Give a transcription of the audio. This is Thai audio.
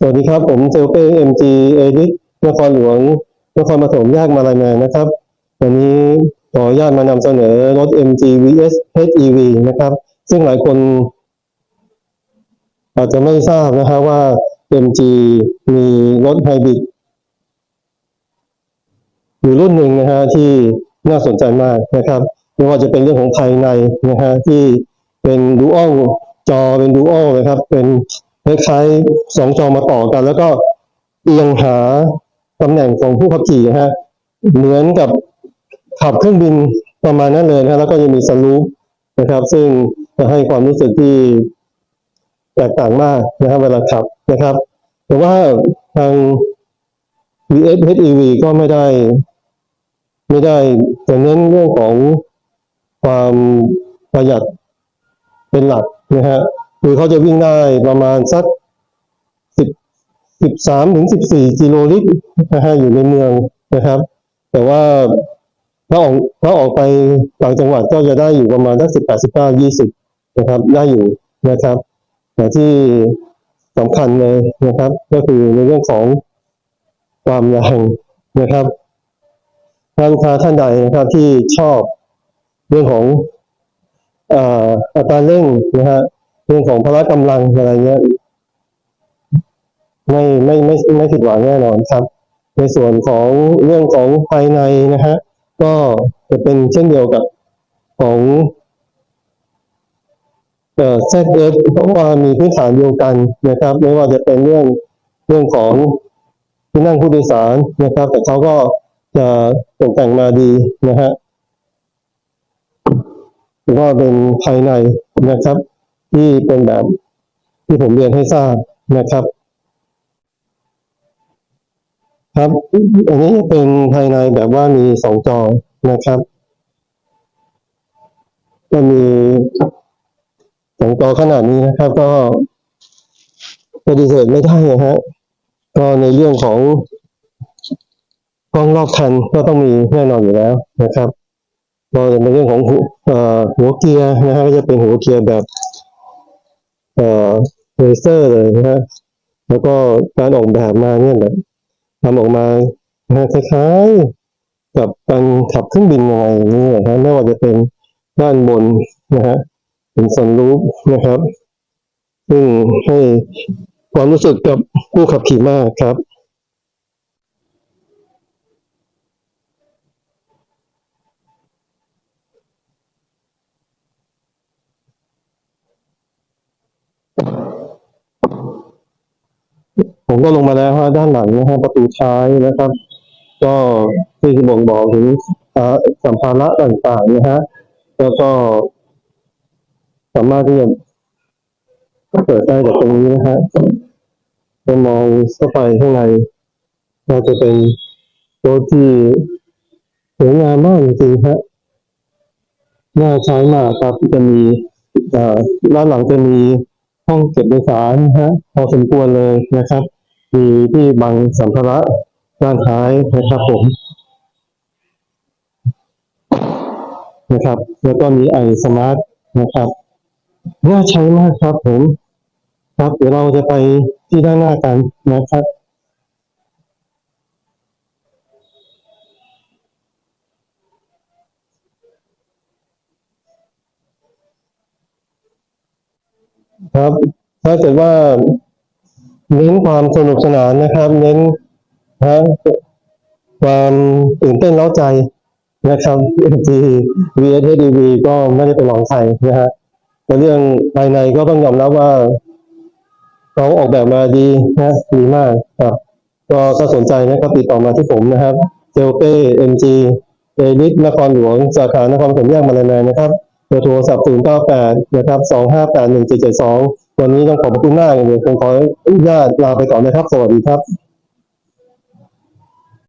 สวัสดีครับ ผมเซลเป้เอ็มจีเอริสนครหลวง นครปฐมแยกมาลายแมนนะครับ วันนี้ขออนุญาตมานำเสนอรถ MG VS HEV นะครับ ซึ่งหลายคนอาจจะไม่ทราบนะครับว่า MG มีรถไฮบริดอยู่รุ่นหนึ่งนะฮะที่น่าสนใจมากนะครับไม่ว่าจะเป็นเรื่องของภายในนะฮะที่เป็นดูอัลจอเป็นดูอัลนะครับ เป็น คล้ายๆสองจอมาต่อกัน แล้วก็เอียงหาตำแหน่งของผู้ขับขี่นะฮะเหมือนกับขับเครื่องบินประมาณนั้นเลยนะฮะแล้วก็จะมีสลูปนะครับ ซึ่งจะให้ความรู้สึกที่แตกต่างมากนะครับเวลาขับนะครับ แต่ว่าทาง VS HEV ก็ไม่ได้ ไม่ได้จะเน้นเรื่องของความประหยัดเป็นหลักนะฮะ คือเขาจะวิ่งได้ประมาณสักสิบสิบสามถึงสิบสี่กิโลลิตรนะฮะอยู่ในเมืองนะครับ แต่ว่าถ้าออกถ้าออกไปต่างจังหวัดก็จะได้อยู่ประมาณสักสิบแปดสิบเก้ายี่สิบนะครับ ได้อยู่นะครับ แต่ที่สำคัญเลยนะครับ ก็คือในเรื่องของความแรงนะครับถ้าลูกค้าท่านใดนะครับที่ชอบเรื่องของอ่ออัตราเร่งนะฮะ เรื่องของพละกำลังอะไรเงี้ยไม่ไม่ไม่ไม่ผิดหวังแน่นอนครับ ในส่วนของเรื่องของภายในนะฮะก็จะเป็นเช่นเดียวกับของเอ่อ ZF เพราะว่ามีพื้นฐานเดียวกันนะครับ ไม่ว่าจะเป็นเรื่องเรื่องของที่นั่งผู้โดยสารนะครับ แต่เขาก็จะตกแต่งมาดีนะฮะถือว่าเป็นภายในนะครับ ที่เป็นแบบที่ผมเรียนให้ทราบนะครับ ครับ อันนี้เป็นภายในแบบว่ามีสองจอนะครับ ก็มีสองจอขนาดนี้นะครับ ก็ปฏิเสธไม่ได้นะฮะก็ในเรื่องของกล้องรอบคันก็ต้องมีแน่นอนอยู่แล้วนะครับก็ในเรื่องของหัวเกียร์นะฮะก็จะเป็นหัวเกียร์แบบ เอ่อเลเซอร์เลยนะฮะแล้วก็การออกแบบมาเนี่ยแบบทำออกมาคล้ายๆกับการขับเครื่องบินยังไงอย่างนี้นะฮะไม่ว่าจะเป็นด้านบนนะฮะเป็นซันรูปนะครับ ซึ่งให้ความรู้สึกกับผู้ขับขี่มากครับ ผมก็ลงมาแล้วฮะด้านหลังนะฮะประตูท้ายนะครับ ก็ที่บ่งบอกถึงสัมภาระต่างๆนะฮะแล้วก็ สามารถที่จะเปิดได้จากตรงนี้นะฮะจะมองเข้าไปข้างในก็จะเป็นโต๊ะที่สวยงามมากจริงๆฮะน่าใช้มากครับจะมีด้านหลังจะมี ห้องเก็บเอกสารนะฮะพอสมควรเลยนะครับ มีที่บังสัมภาระด้านท้ายนะครับผมนะครับ แล้วก็มีไอสมาร์ทนะครับน่าใช้มากครับผม ครับเดี๋ยวเราจะไปที่ด้านหน้ากันนะครับ ครับ ถ้าเกิดว่าเน้นความสนุกสนานนะครับ เน้นนะความตื่นเต้นเล้าใจนะครับที่ VSDV ก็ไม่ได้เป็นรองใครนะฮะแต่เรื่องภายในก็ต้องยอมรับว่าเขาออกแบบมาดีนะดีมากครับ ก็ถ้าสนใจนะครับติดต่อมาที่ผมนะครับเซลเป้เอ็มจีเอลิสนครหลวง สาขานครปฐมแยกมาเลยนะครับ เบอร์โทรศัพท์0 9 8นะครับ2 5 8 1 7 7 2 วันนี้ต้องขอบคุณมากเลยผมขออนุญาตลาไปก่อนนะครับ สวัสดีครับ